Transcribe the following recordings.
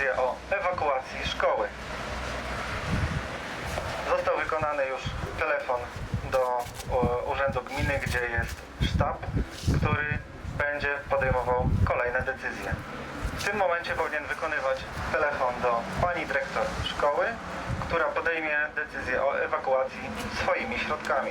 decyzję o ewakuacji szkoły. Został wykonany już telefon do o, Urzędu Gminy, gdzie jest sztab, który będzie podejmował kolejne decyzje. W tym momencie powinien wykonywać telefon do pani dyrektor szkoły, która podejmie decyzję o ewakuacji swoimi środkami.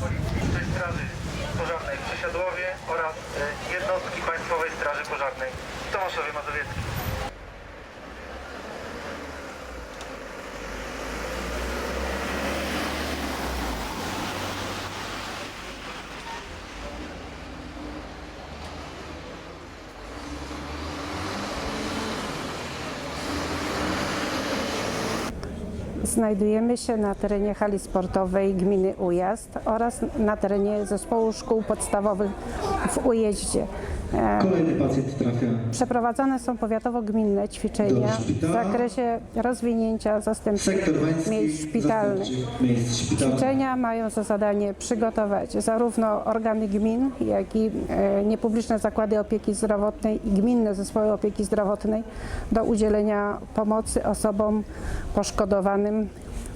Policji Straży Pożarnej w Przesiadłowie oraz e, jednostki Państwowej Straży Pożarnej w Tomaszowie Mazowieckim. Znajdujemy się na terenie hali sportowej gminy Ujazd oraz na terenie zespołu szkół podstawowych w Ujeździe. E, Kolejny pacjent trafia Przeprowadzane są powiatowo-gminne ćwiczenia w zakresie rozwinięcia zastępczych miejsc szpitalnych. miejsc. Ćwiczenia mają za zadanie przygotować zarówno organy gmin, jak i e, niepubliczne zakłady opieki zdrowotnej i gminne zespoły opieki zdrowotnej do udzielenia pomocy osobom poszkodowanym,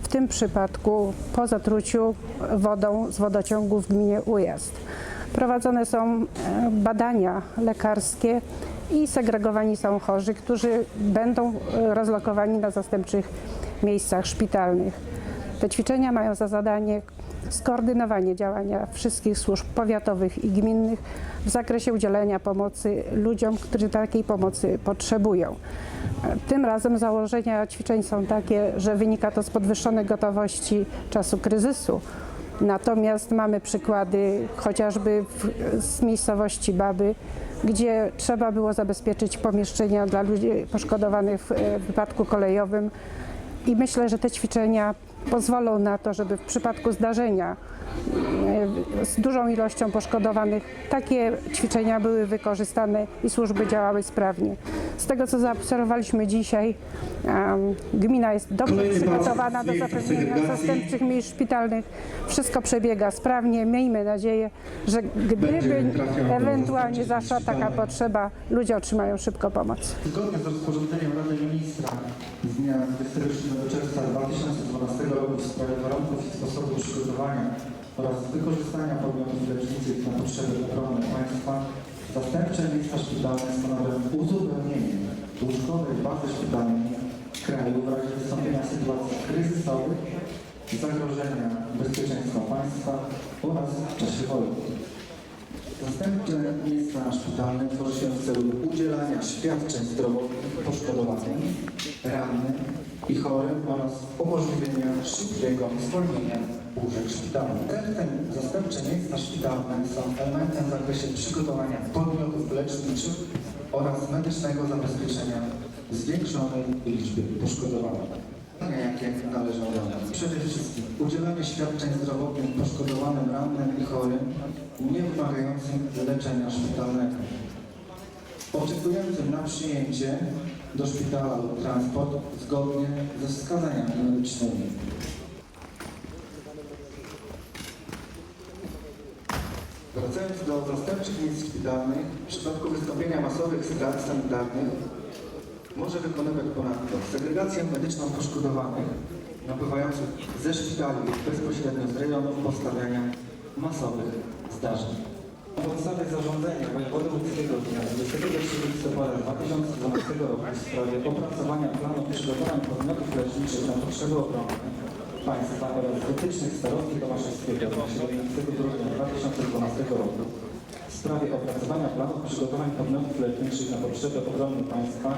w tym przypadku po zatruciu wodą z wodociągu w gminie Ujazd. Prowadzone są e, badania lekarskie i segregowani są chorzy, którzy będą e, rozlokowani na zastępczych miejscach szpitalnych. Te ćwiczenia mają za zadanie skoordynowanie działania wszystkich służb powiatowych i gminnych w zakresie udzielenia pomocy ludziom, którzy takiej pomocy potrzebują. Tym razem założenia ćwiczeń są takie, że wynika to z podwyższonej gotowości czasu kryzysu. Natomiast mamy przykłady chociażby w, z miejscowości Baby, gdzie trzeba było zabezpieczyć pomieszczenia dla ludzi poszkodowanych w, w wypadku kolejowym. I myślę, że te ćwiczenia pozwolą na to, żeby w przypadku zdarzenia e, z dużą ilością poszkodowanych takie ćwiczenia były wykorzystane i służby działały sprawnie. Z tego co zaobserwowaliśmy dzisiaj, gmina jest dobrze przygotowana do zapewnienia zastępczych miejsc szpitalnych. Wszystko przebiega sprawnie. Miejmy nadzieję, że gdyby ewentualnie zaszła taka potrzeba, ludzie otrzymają szybko pomoc. Zgodnie z rozporządzeniem Rady Ministra z dnia 27 czerwca 2012 roku w sprawie warunków i sposobu przygotowania oraz wykorzystania podmiotów leczniczych na potrzeby obrony państwa, zastępcze miejsca szpitalne stanowią uzupełnienie łóżkowej bazy szpitalnej w kraju w razie wystąpienia sytuacji kryzysowych, zagrożenia bezpieczeństwa państwa oraz w czasie wojny. Zastępcze miejsca szpitalne tworzy się w celu udzielania świadczeń zdrowotnych poszkodowanym, rannym i chorym oraz umożliwienia szybkiego zwolnienia łóżek szpitalnych. Efektem zastępcze miejsca szpitalne są elementem w zakresie przygotowania podmiotów leczniczych oraz medycznego zabezpieczenia zwiększonej liczby poszkodowanych. Jakie należą wykonać. Przede wszystkim udzielanie świadczeń zdrowotnych poszkodowanym, rannym i chorym, nie wymagającym leczenia szpitalnego. Oczekującym na przyjęcie do szpitala lub transport zgodnie ze wskazaniami medycznymi. Wracając do zastępczych miejsc szpitalnych, w przypadku wystąpienia masowych strat sanitarnych może wykonywać ponadto segregację medyczną poszkodowanych napływających ze szpitali bezpośrednio z rejonów powstawiania masowych zdarzeń. Na podstawie zarządzenia wojewody łódzkiego dnia 23 listopada 2012 roku w sprawie opracowania planu przygotowań podmiotów leczniczych na potrzeby obrony państwa oraz wytycznych starostwa Tomaszewskiego dnia 17 grudnia 2012 roku w sprawie opracowania planów przygotowań podmiotów leczniczych na potrzeby obrony państwa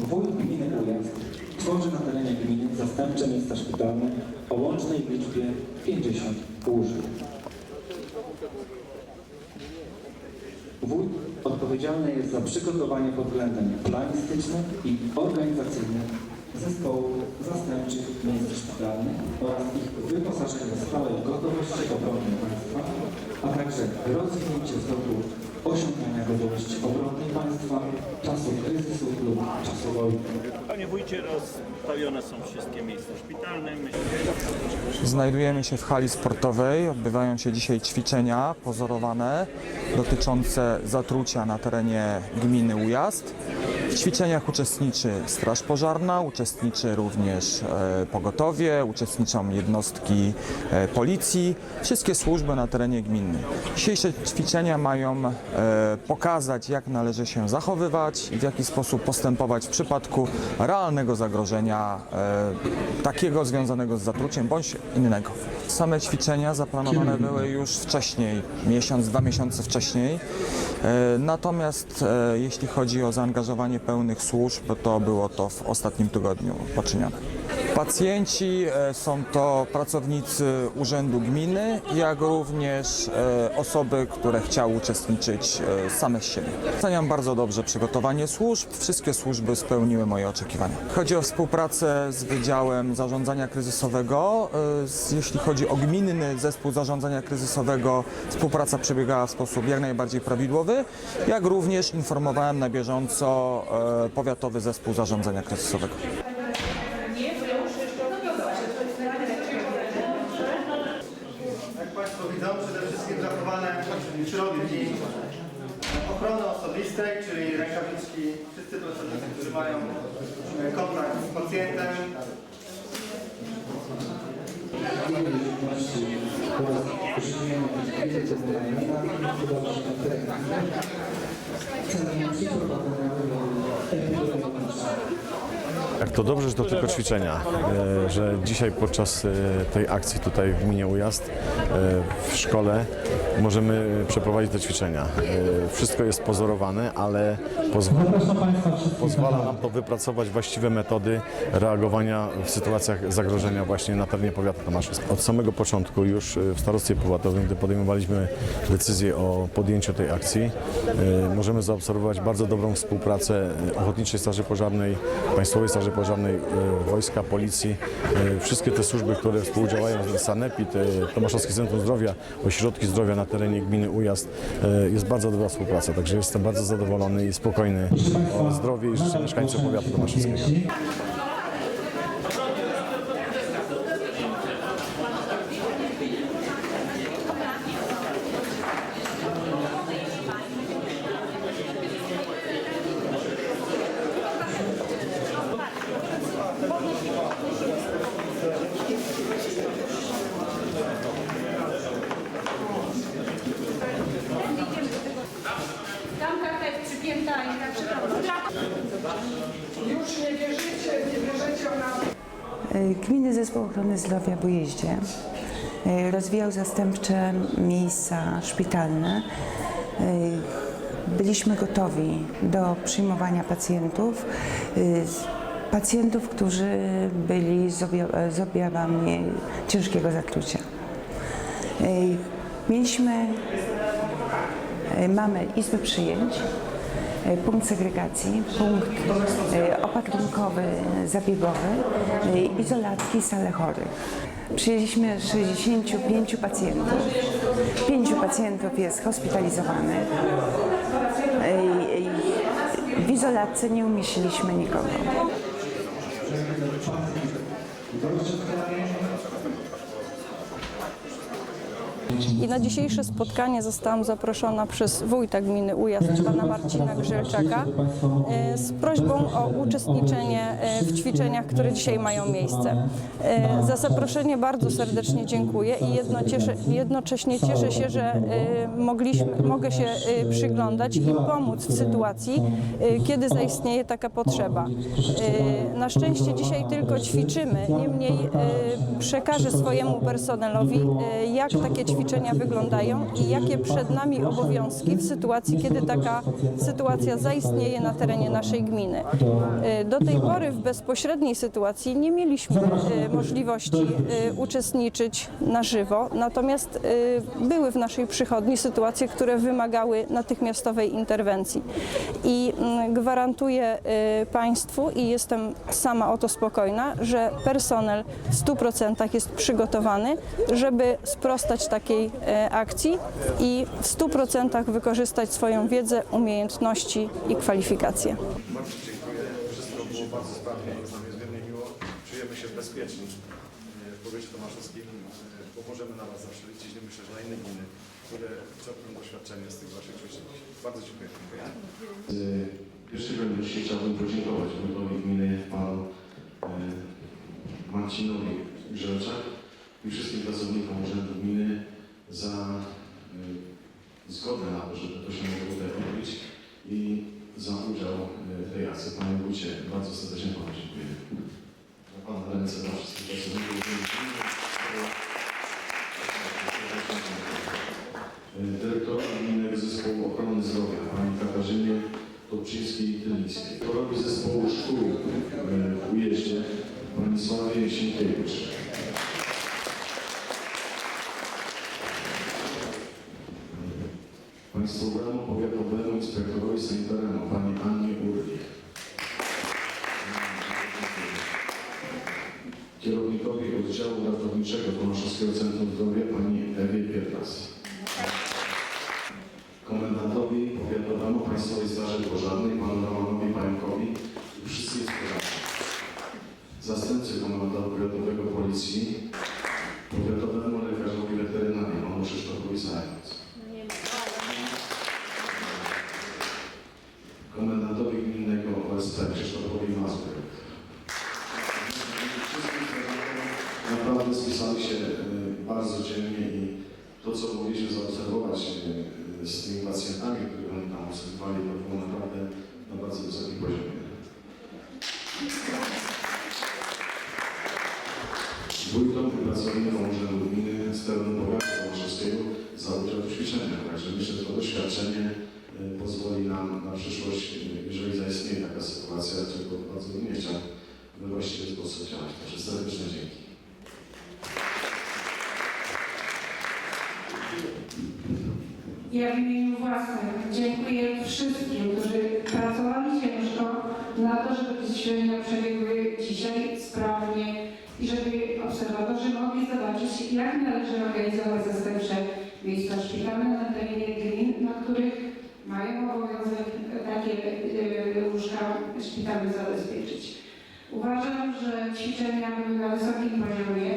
wójt gminy Ujazd tworzy na terenie gminy zastępcze miejsca szpitalne o łącznej liczbie 50 łóżek. Wójt odpowiedzialny jest za przygotowanie pod względem planistycznym i organizacyjnym zespołów zastępczych miejsc szpitalnych oraz ich wyposażenie w stałej gotowości obronnej państwa, a także rozwinięcie stoku osiągania gotowości obronnej państwa w czasu kryzysu lub czasu wojny. Panie wójcie, rozstawione są wszystkie miejsca szpitalne. Znajdujemy się w hali sportowej. Odbywają się dzisiaj ćwiczenia pozorowane dotyczące zatrucia na terenie gminy Ujazd. W ćwiczeniach uczestniczy Straż Pożarna, uczestniczy również e, pogotowie, uczestniczą jednostki e, policji, wszystkie służby na terenie gminy. Dzisiejsze ćwiczenia mają e, pokazać, jak należy się zachowywać i w jaki sposób postępować w przypadku realnego zagrożenia takiego związanego z zatruciem bądź innego. Same ćwiczenia zaplanowane były już wcześniej, miesiąc, dwa miesiące wcześniej. Natomiast jeśli chodzi o zaangażowanie pełnych służb, to było to w ostatnim tygodniu poczynione. Pacjenci e, są to pracownicy Urzędu Gminy, jak również e, osoby, które chciały uczestniczyć e, same z siebie. Oceniam bardzo dobrze przygotowanie służb. Wszystkie służby spełniły moje oczekiwania. Chodzi o współpracę z Wydziałem Zarządzania Kryzysowego. Jeśli chodzi o gminny zespół zarządzania kryzysowego, współpraca przebiegała w sposób jak najbardziej prawidłowy, jak również informowałem na bieżąco powiatowy zespół zarządzania kryzysowego. Państwo widzą, przede wszystkim zachowane środki ochrony osobistej, czyli rękawiczki, wszyscy pracownicy, którzy mają e, kontakt z pacjentem, Jak to dobrze, że to tylko ćwiczenia, e, że dzisiaj podczas e, tej akcji tutaj w gminie Ujazd e, w szkole możemy przeprowadzić te ćwiczenia. Wszystko jest pozorowane, ale pozwala, pozwala nam to wypracować właściwe metody reagowania w sytuacjach zagrożenia właśnie na terenie powiatu tomaszewskiego. Od samego początku już w starostwie powiatowym, gdy podejmowaliśmy decyzję o podjęciu tej akcji, możemy zaobserwować bardzo dobrą współpracę Ochotniczej Straży Pożarnej, Państwowej Straży Pożarnej, e, Wojska, Policji, e, wszystkie te służby, które współdziałają z Sanepid, e, Tomaszowskie Centrum Zdrowia, Ośrodki Zdrowia na terenie gminy Ujazd. Jest bardzo dobra współpraca, także jestem bardzo zadowolony i spokojny o zdrowie i życzę mieszkańcom powiatu tomaszewskiego. Tam karta jest przypięta i na przykład Już nie wierzycie, nie wierzycie na Gminny Zespół Ochrony Zdrowia w Ujeździe e, rozwijał zastępcze miejsca szpitalne. E, Byliśmy gotowi do przyjmowania pacjentów, e, pacjentów, którzy byli z obja- z objawami ciężkiego zatrucia. Mieliśmy Mamy izby przyjęć, punkt segregacji, punkt e, opatrunkowy, zabiegowy, e, izolatki, sale chorych. Przyjęliśmy 65 pacjentów. Pięciu pacjentów jest hospitalizowanych. E, W izolatce nie umieściliśmy nikogo. I na dzisiejsze spotkanie zostałam zaproszona przez wójta gminy Ujazd, pana Marcina Grzelczaka, e, z prośbą o uczestniczenie e, w ćwiczeniach, które dzisiaj mają miejsce. E, Za zaproszenie bardzo serdecznie dziękuję i jedno cieszę, jednocześnie cieszę się, że mogliśmy, mogę się przyglądać i pomóc w sytuacji, kiedy zaistnieje taka potrzeba. Na szczęście dzisiaj tylko ćwiczymy, niemniej e, przekażę swojemu personelowi, jak takie ćwiczenia ćwiczenia wyglądają i jakie przed nami obowiązki w sytuacji, kiedy taka sytuacja zaistnieje na terenie naszej gminy. E, Do tej pory w bezpośredniej sytuacji nie mieliśmy e, możliwości e, uczestniczyć na żywo, natomiast były w naszej przychodni sytuacje, które wymagały natychmiastowej interwencji. I mm, gwarantuję Państwu i jestem sama o to spokojna, że personel w 100% jest przygotowany, żeby sprostać takiej e, akcji i w 100% wykorzystać swoją wiedzę, umiejętności i kwalifikacje. Bardzo dziękuję. Wszystko było bardzo sprawnie, jest nam niezmiernie miło. Czujemy się bezpieczni w powiecie tomaszowskim, bo możemy na Was zawsze liczyć. Nie myślę, że na inne gminy, które czerpią doświadczenie z tych Waszych ćwiczeń. Bardzo dziękuję. Pierwszego dzisiaj chciałbym podziękować wójtowi gminy panu e, Marcinowi Grzelczak i wszystkim pracownikom Urzędu Gminy za e, zgodę na to, żeby to się mogło odbyć i za udział e, w tej akcji. Panie Wójcie, bardzo serdecznie Panu dziękuję. Na Pana ręce dla wszystkich pracowników Urzędu Gminy. E, Dyrektora Gminnego Zespołu Ochrony Zdrowia, Pani Katarzynie Topczyńskiej-Tylińskiej. Dyrektorowi Zespołu Szkół e, w Ujeździe, Pani Sławie Sienkiewicz. Państwowemu Powiatowemu Inspektorowi Sanitarnemu Pani Annie Urlich. Kierownikowi Oddziału Ratowniczego Tomaszowskiego Centrum Zdrowia Pani Ewie Pietras. Komendantowi Powiatowemu Państwowej Straży Pożarnej Panu Romanowi Pająkowi i wszystkim. Zastępcy Komendanta Powiatowego Policji Powiatowemu Lekarzowi Weterynarii Panu Krzysztofowi Zając. komendantowi gminnego OSP Krzysztofowi Mazurek. Wszystkim strażakom naprawdę spisali się e, bardzo dzielnie i to, co mogliśmy zaobserwować e, z tymi pacjentami, których oni tam obserwowali, to było naprawdę na bardzo wysokim poziomie. Wójtom i pracownikom Urzędu Gminy z terenu powiatu tomaszowskiego za udział w ćwiczeniach. Także myślę, że to doświadczenie e, pozwoli nam na przyszłość, e, jeżeli zaistnieje taka sytuacja, czego bardzo bym nie chciał, we właściwy sposób działać. Także serdeczne dzięki. Ja w imieniu własnym dziękuję wszystkim, którzy pracowali ciężko na to, żeby te ćwiczenia przebiegły dzisiaj sprawnie i żeby obserwatorzy jak należy organizować zastępcze miejsca szpitalne na terenie gmin, na których mają obowiązek takie e, łóżka szpitalne zabezpieczyć. Uważam, że ćwiczenia były na wysokim poziomie.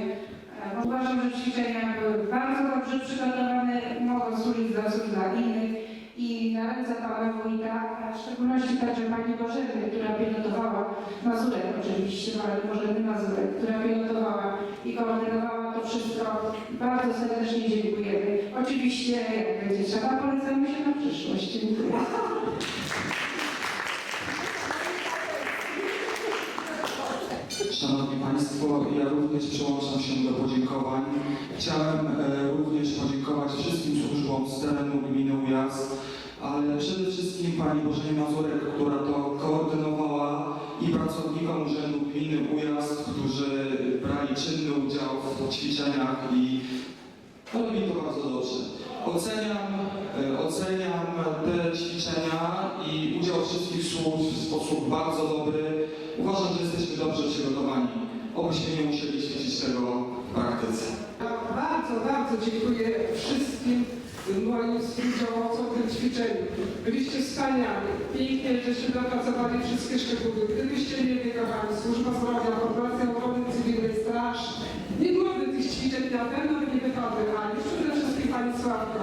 Uważam, że ćwiczenia były bardzo dobrze przygotowane, mogą służyć za wzór dla innych i ręce Pana Wójta, a w szczególności także Pani Bożeny, która pilotowała, Mazurek oczywiście, ale Bożeny Mazurek, która pilotowała i koordynowała to wszystko. Bardzo serdecznie dziękujemy. Oczywiście, jak będzie trzeba, polecamy się na przyszłość. Dziękuję. Szanowni Państwo, ja również przyłączam się do podziękowań. Chciałem e, również podziękować wszystkim służbom z terenu gminy Ujazd, Pani Bożenie Mazurek, która to koordynowała i pracownikom Urzędu Gminy Ujazd, którzy brali czynny udział w ćwiczeniach i robi to bardzo dobrze. Oceniam, e, oceniam te ćwiczenia i udział wszystkich służb w sposób bardzo dobry. Uważam, że jesteśmy dobrze przygotowani. Obyśmy nie musieli ćwiczyć tego w praktyce. Bardzo, bardzo dziękuję moim współdziałowcom w tym ćwiczeniu. Byliście wspaniali. Pięknie, żeście dopracowali wszystkie szczegóły. Gdybyście nie wie, kochani, Służba Zdrowia, Korporacja Obrony Cywilnej, Straż, nie byłoby tych ćwiczeń na pewno by nie wypadły ani przede wszystkim Pani Sławko.